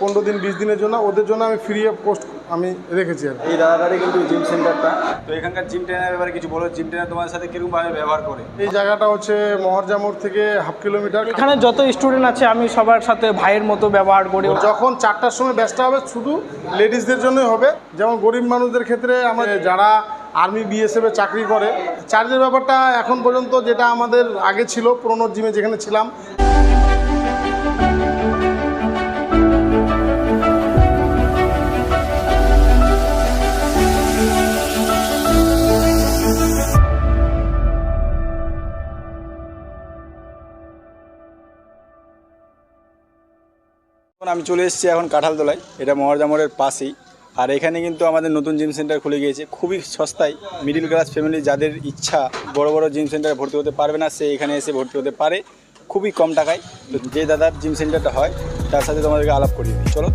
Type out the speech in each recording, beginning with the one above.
পনেরো দিন বিশ দিনের জন্য ওদের জন্য আমি ফ্রি অফ কস্ট আমি রেখেছি আর। এই দাদাটারই কিন্তু জিম সেন্টারটা তো এখানকার জিম ট্রেনার ব্যাপারে কিছু বলো জিম ট্রেনার তোমার সাথে কিরকমভাবে ব্যবহার করে? এই জায়গাটা হচ্ছে মহরজামোড় থেকে হাফ কিলোমিটার এখানে যত স্টুডেন্ট আছে আমি সবার সাথে ভাইয়ের মতো ব্যবহার করি। যখন চারটার সময় ব্যস্ত হবে শুধু লেডিসদের জন্যই হবে। যেমন গরিব মানুষদের ক্ষেত্রে আমাদের যারা আর্মি বিএসএফ এ চাকরি করে চার্জের ব্যাপারটা এখন পর্যন্ত যেটা আমাদের আগে ছিল পুরোনো জিমে যেখানে ছিলাম আমি চলে এসেছি এখন কাঁঠালতলায়। এটা মহারজামরের পাশেই। আর এখানে কিন্তু আমাদের নতুন জিম সেন্টার খুলে গিয়েছে। খুবই সস্তায়। মিডিল ক্লাস ফ্যামিলি যাদের ইচ্ছা বড় বড় জিম সেন্টারে ভর্তি হতে পারবে না, সে এখানে এসে ভর্তি হতে পারে। খুবই কম টাকায়। তো যে দাদার জিম সেন্টারটা হয়, তার সাথে তোমাদেরকে আলাপ করিয়ে চলো।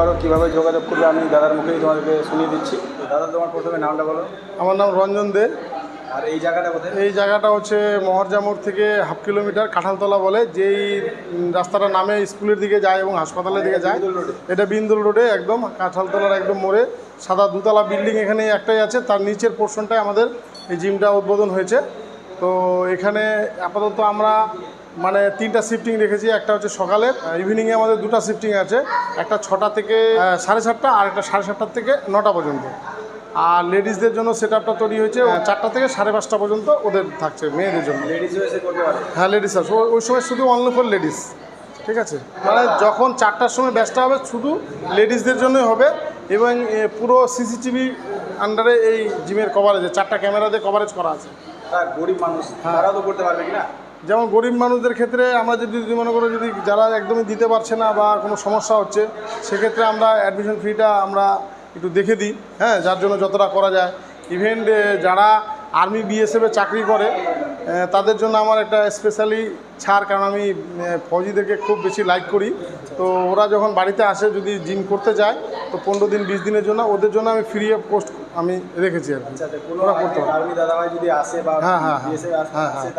পারো কীভাবে যোগাযোগ করবে? আমি দাদার মুখেই তোমাদেরকে শুনিয়ে দিচ্ছি। দাদা তোমার প্রথমে নামটা বলো। আমার নাম রঞ্জন দে। আর এই জায়গাটা কোথায়? এই জায়গাটা হচ্ছে মহরজামোড় থেকে হাফ কিলোমিটার কাঁঠালতলা বলে। যেই রাস্তাটা নামে স্কুলের দিকে যায় এবং হাসপাতালের দিকে যায়। এটা বিন্দুল রোডে একদম কাঁঠালতলার একদম মোড়ে। সাদা দুতলা বিল্ডিং এখানে একটাই আছে। তার নিচের পোর্শনটায় আমাদের এই জিমটা উদ্বোধন হয়েছে। তো এখানে আপাতত আমরা মানে তিনটা শিফটিং রেখেছি একটা হচ্ছে সকালে ইভিনিংয়ে আমাদের দুটো শিফটিং আছে একটা ছটা থেকে সাড়ে সাতটা আর একটা সাড়ে সাতটার থেকে নটা পর্যন্ত। আর লেডিসদের জন্য সেট আপটা তৈরি হয়েছে চারটা থেকে সাড়ে পাঁচটা পর্যন্ত ওদের থাকছে মেয়েদের জন্য। হ্যাঁ লেডিস আছে। ওই- সময় শুধু অনলি ফর লেডিস ঠিক আছে? মানে যখন চারটার সময় ব্যস্ত হবে শুধু লেডিসদের জন্যই হবে এবং পুরো সিসিটিভি আন্ডারে এই জিমের কভারেজে চারটা ক্যামেরা দিয়ে কভারেজ করা আছে। গরিব মানুষ তারাও তো করতে পারবে কি না? যেমন গরিব মানুষদের ক্ষেত্রে আমরা যদি যদি মনে করো যদি যারা একদমই দিতে পারছে না বা কোনো সমস্যা হচ্ছে, সেক্ষেত্রে আমরা অ্যাডমিশন ফিটা আমরা একটু দেখে দিই হ্যাঁ যার জন্য যতটা করা যায়। ইভেন যারা আর্মি বিএসএফে চাকরি করে তাদের জন্য আমার একটা স্পেশালি ছাড় কারণ আমি ফৌজিদেরকে খুব বেশি লাইক করি তো ওরা যখন বাড়িতে আসে যদি জিম করতে যায় তো পনেরো দিন বিশ দিনের জন্য ওদের জন্য আমি ফ্রি অফ কস্ট আমি রেখেছি আর কি ওরা করতে দাদাভাই যদি আসে বা হ্যাঁ, হ্যাঁ, হ্যাঁ। হ্যাঁ, হ্যাঁ।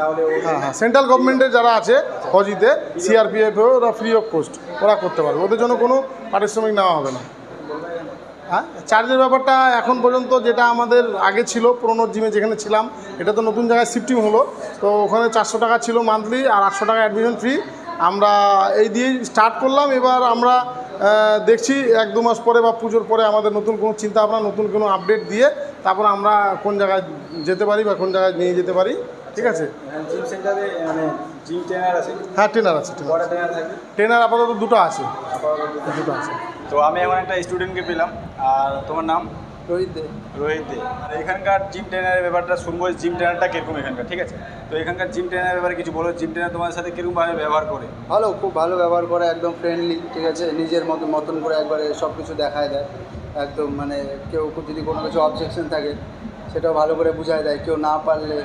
হ্যাঁ হ্যাঁ সেন্ট্রাল গভর্নমেন্টের যারা আছে ফৌজিতে সিআরপিএফ ওরা ফ্রি অফ কস্ট ওরা করতে পারবে ওদের জন্য কোনো পারিশ্রমিক নেওয়া হবে না হ্যাঁ? চার্জের ব্যাপারটা এখন পর্যন্ত যেটা আমাদের আগে ছিল পুরোনো জিমে যেখানে ছিলাম এটা তো নতুন জায়গায় শিফটিং হলো। তো ওখানে চারশো টাকা ছিল মান্থলি আর আটশো টাকা অ্যাডমিশন ফ্রি আমরা এই দিয়েই স্টার্ট করলাম। এবার আমরা দেখছি এক দু মাস পরে বা পুজোর পরে আমাদের নতুন কোনো চিন্তা ভাবনা নতুন কোনো আপডেট দিয়ে তারপর আমরা কোন জায়গায় যেতে পারি বা কোন জায়গায় নিয়ে যেতে পারি। ঠিক আছে? জিম সেন্টারে মানে জিম ট্রেনার আছে? হ্যাঁ ট্রেনার আছে ট্রেনার ট্রেনার ট্রেনার আপাতত দুটো আছে। দুটো আছে। তো আমি এখন একটা স্টুডেন্টকে পেলাম। আর তোমার নাম? রোহিত দে। রোহিত দে। আর এখানকার জিম ট্রেনারের ব্যাপারটা শুনব জিম ট্রেনারটা কীরকম এখানকার ঠিক আছে? তো এখানকার জিম ট্রেনারের ব্যাপারে কিছু বলো। জিম ট্রেনার তোমার সাথে কিরকমভাবে ব্যবহার করে? ভালো খুব ভালো ব্যবহার করে একদম ফ্রেন্ডলি ঠিক আছে? নিজের মতো মতন করে একবারে সব কিছু দেখায় দেয়। একদম মানে কেউ যদি কোনো কিছু অবজেকশন থাকে সেটাও ভালো করে বুঝায় দেয়। কেউ না পারলে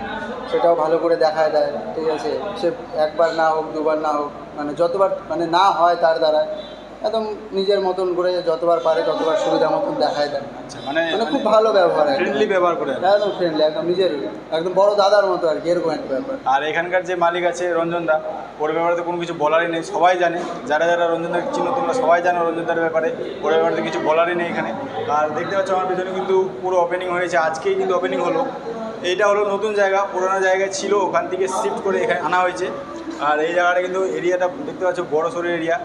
সেটাও ভালো করে দেখায় দেয় ঠিক আছে? সে একবার না হোক দুবার না হোক মানে যতবার মানে না হয় তার দ্বারা একদম নিজের মতন করে যতবার পারে ততবার সুবিধা মতন দেখায় দেয় আচ্ছা মানে মানে খুব ভালো ব্যবহার। ফ্রেন্ডলি ব্যবহার করে একদম ফ্রেন্ডলি একদম নিজের একদম বড় দাদার মতো আর কি এরকম একটা ব্যাপার। আর এখানকার যে মালিক আছে রঞ্জন দা ওর ব্যাপারে তো কোনো কিছু বলারই নেই সবাই জানে। যারা যারা রঞ্জন দাকে চিনো তোমরা সবাই জানো রঞ্জন দার ব্যাপারে ওর ব্যাপারে তো কিছু বলারই নেই এখানে। আর দেখতে পাচ্ছ আমার পিছনে কিন্তু পুরো ওপেনিং হয়েছে আজকেই কিন্তু ওপেনিং হলো। এইটা হলো নতুন জায়গা পুরোনো জায়গায় ছিল ওখান থেকে শিফট করে এখানে আনা হয়েছে। আর এই জায়গাটা কিন্তু এরিয়াটা দেখতে পাচ্ছ বড় সড়ো এরিয়া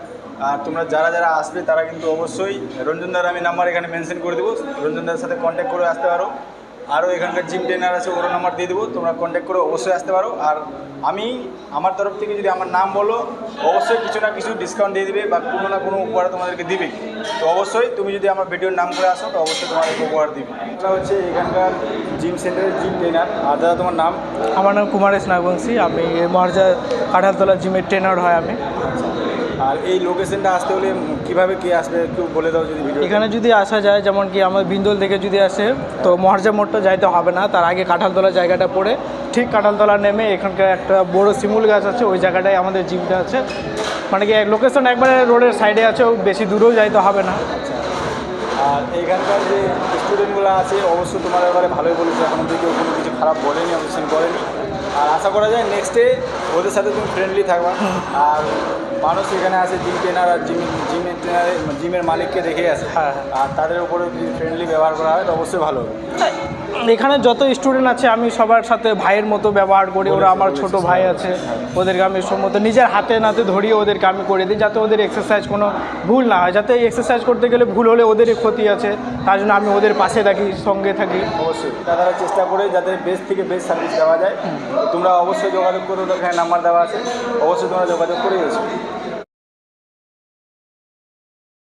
আর তোমরা যারা যারা আসবে, তারা কিন্তু অবশ্যই রঞ্জন দার আমি নাম্বার এখানে মেনশন করে দেবো। রঞ্জন দার সাথে কন্ট্যাক্ট করে আসতে পারো। আরও এখানকার জিম ট্রেনার আছে ওর নাম্বার দিয়ে দেবো। তোমরা কন্ট্যাক্ট করে অবশ্যই আসতে পারো। আর আমি আমার তরফ থেকে যদি আমার নাম বলো, অবশ্যই কিছু না কিছু ডিসকাউন্ট দিয়ে দিবে বা কোনো না কোনো উপহার তোমাদেরকে দিবে। তো অবশ্যই তুমি যদি আমার ভিডিওর নাম করে আসো, তো অবশ্যই তোমাদেরকে উপহার দিবে। এটা হচ্ছে এখানকার জিম সেন্টারের জিম ট্রেনার আর দাদা, তোমার নাম? আমার নাম কুমারেশ নাগবংশী। আমি মহারাজা কাঁঠালতলা জিমের ট্রেনার হয় আমি। আর এই লোকেশনটা আসতে হলে কীভাবে কে আসবে একটু বলে দাও যদি ভিডিও এখানে যদি আসা যায় যেমন কি আমার বিন্দুল থেকে যদি আসে তো মহারাজা মোড়টা যাইতে হবে না তার আগে কাঁঠালতলা জায়গাটা পড়ে ঠিক কাঁঠালতলা নেমে এখানকার একটা বড় শিমুল গাছ আছে ওই জায়গাটায় আমাদের জিমটা আছে। মানে কি লোকেশন একবারে রোডের সাইডে আছে বেশি দূরেও যাইতে হবে না। আর এখানকার যে স্টুডেন্টগুলো আছে অবশ্যই তোমার এবারে ভালোই বলেছে এখন অব্দি কেউ কোনো কিছু খারাপ বলেনি অবশ্যই করেনি আর আশা করা যায় নেক্সটে ওদের সাথে তুমি ফ্রেন্ডলি থাকবা। আর মানুষ এখানে আসে জিম ট্রেনার আর জিম জিমের ট্রেনারের জিমের মালিককে দেখে আসে। হ্যাঁ। আর তাদের উপরে যদি ফ্রেন্ডলি ব্যবহার করা হয় তো অবশ্যই ভালো হবে। এখানে যত স্টুডেন্ট আছে, আমি সবার সাথে ভাইয়ের মতো ব্যবহার করি, ওরা আমার ছোট ভাই আছে, ওদেরকে আমি সম্মত নিজের হাতে নাতে ধরিয়ে ওদেরকে আমি করে দিই, যাতে ওদের এক্সারসাইজ কোনো ভুল না হয়। যাতে এক্সারসাইজ করতে গেলে ভুল হলে ওদেরই ক্ষতি আছে, তার জন্য আমি ওদের পাশে থাকি, সঙ্গে থাকি। অবশ্যই। তারা চেষ্টা করে যাতে বেস্ট থেকে বেস্ট সার্ভিস দেওয়া যায়। তোমরা অবশ্যই যোগাযোগ করো ওদের নাম্বার দেওয়া আছে। অবশ্যই তোমরা যোগাযোগ করে এসো।